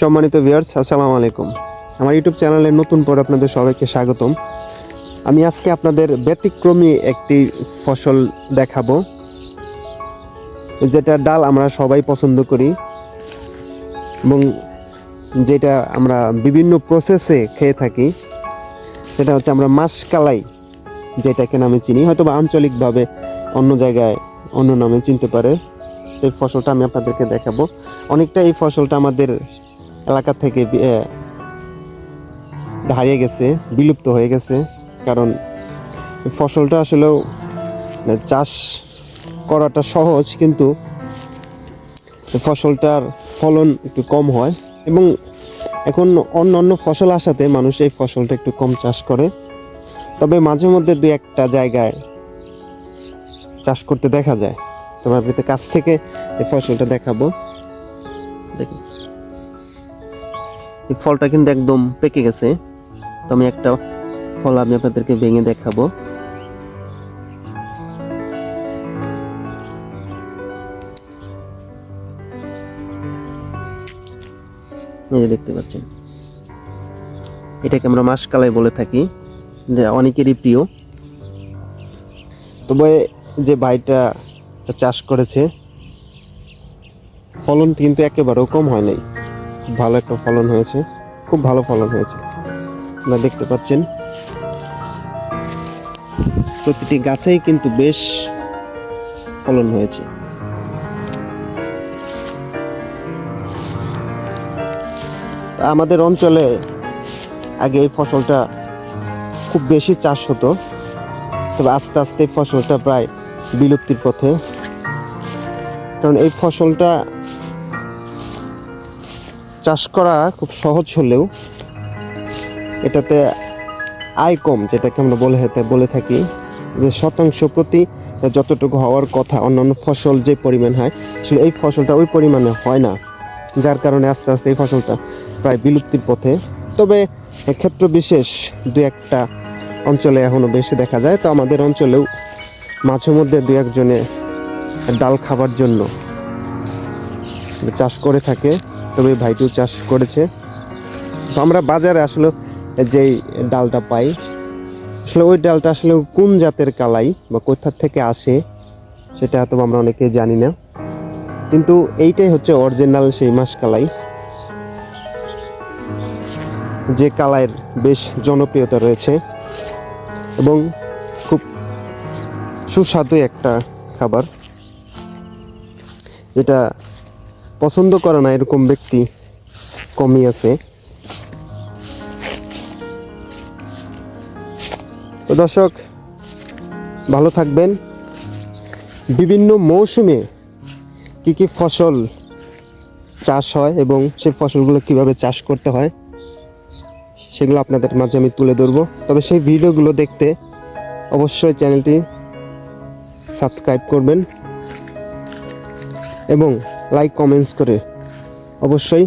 সম্মানিত ভিউয়ার্স আসসালামু আলাইকুম। আমার ইউটিউব চ্যানেলে নতুন পর আপনাদের সবাইকে স্বাগতম। আমি আজকে আপনাদের ব্যতিক্রমী একটি ফসল দেখাবো, যেটা ডাল আমরা সবাই পছন্দ করি এবং যেটা আমরা বিভিন্ন প্রসেসে খেয়ে থাকি। সেটা হচ্ছে আমরা মাসকালাই, যেটাকে নামে চিনি। হয়তো বা আঞ্চলিকভাবে অন্য জায়গায় অন্য নামে চিনতে পারে। এই ফসলটা আমি আপনাদেরকে দেখাবো। অনেকটা এই ফসলটা আমাদের এলাকা থেকে হারিয়ে গেছে, বিলুপ্ত হয়ে গেছে। কারণ ফসলটা আসলেও চাষ করাটা সহজ, কিন্তু ফসলটার ফলন একটু কম হয়। এবং এখন অন্য অন্য ফসল আসাতে মানুষ এই ফসলটা একটু কম চাষ করে। তবে মাঝে মধ্যে দু একটা জায়গায় চাষ করতে দেখা যায়। তবে আপনাদের কাছ থেকে এই ফসলটা দেখাবো। দেখুন এই ফলটা কিন্তু একদম পেকে গেছে। তো আমি একটা ফল আমি আপনাদেরকে ভেঙে দেখাবো। এই যে দেখতে পাচ্ছেন। এটাকে আমরা মাসকালাই বলে থাকি, যে অনেকেরই প্রিয়। তবে যে ভাইটা চাষ করেছে, ফলন কিন্তু একেবারেও কম হয় নাই। ভালো একটা ফলন হয়েছে। খুব ভালো ফলন হয়েছে। আপনারা দেখতে পাচ্ছেন। প্রতিটি গাছেই কিন্তু বেশ ফলন হয়েছে। আমাদের অঞ্চলে আগে এই ফসলটা খুব বেশি চাষ হতো। তবে আস্তে আস্তে ফসলটা প্রায় বিলুপ্তির পথে। কারণ এই ফসলটা চাষ করা খুব সহজ হলেও এটাতে আয় কম, যেটাকে আমরা বলে বলে থাকি। যে শতাংশ প্রতি যতটুকু হওয়ার কথা অন্যান্য ফসল যে পরিমাণ হয় আসলে এই ফসলটা ওই পরিমাণে হয় না। যার কারণে আস্তে আস্তে এই ফসলটা প্রায় বিলুপ্তির পথে। তবে ক্ষেত্র বিশেষ দু একটা অঞ্চলে এখনও বেশি দেখা যায়। তো আমাদের অঞ্চলেও মাঝে মধ্যে দু একজনে ডাল খাবার জন্য চাষ করে থাকে। তবে ভাইটিও চাষ করেছে। তো আমরা বাজারে আসলে যেই ডালটা পাই, আসলে ওই ডালটা আসলে কোন জাতের কালাই বা কোথা থেকে আসে সেটা হয়তো আমরা অনেকে জানি না। কিন্তু এইটাই হচ্ছে অরিজিনাল সেই মাস কালাই। যে কালাইয়ের বেশ জনপ্রিয়তা রয়েছে এবং খুব সুস্বাদু একটা খাবার, যেটা পছন্দ করে না এরকম ব্যক্তি কমই আছে। তো দর্শক, ভালো থাকবেন। বিভিন্ন মৌসুমে কি কি ফসল চাষ হয় এবং সেই ফসলগুলো কীভাবে চাষ করতে হয়, সেগুলো আপনাদের মাঝে আমি তুলে ধরবো। তবে সেই ভিডিওগুলো দেখতে অবশ্যই চ্যানেলটি সাবস্ক্রাইব করবেন এবং লাইক কমেন্টস করে অবশ্যই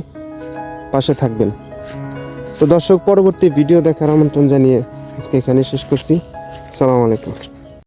পাশে থাকবেন। তো দর্শক, পরবর্তী ভিডিও দেখার আমন্ত্রণ জানিয়ে আজকে এখানে শেষ করছি। সালাম আলাইকুম।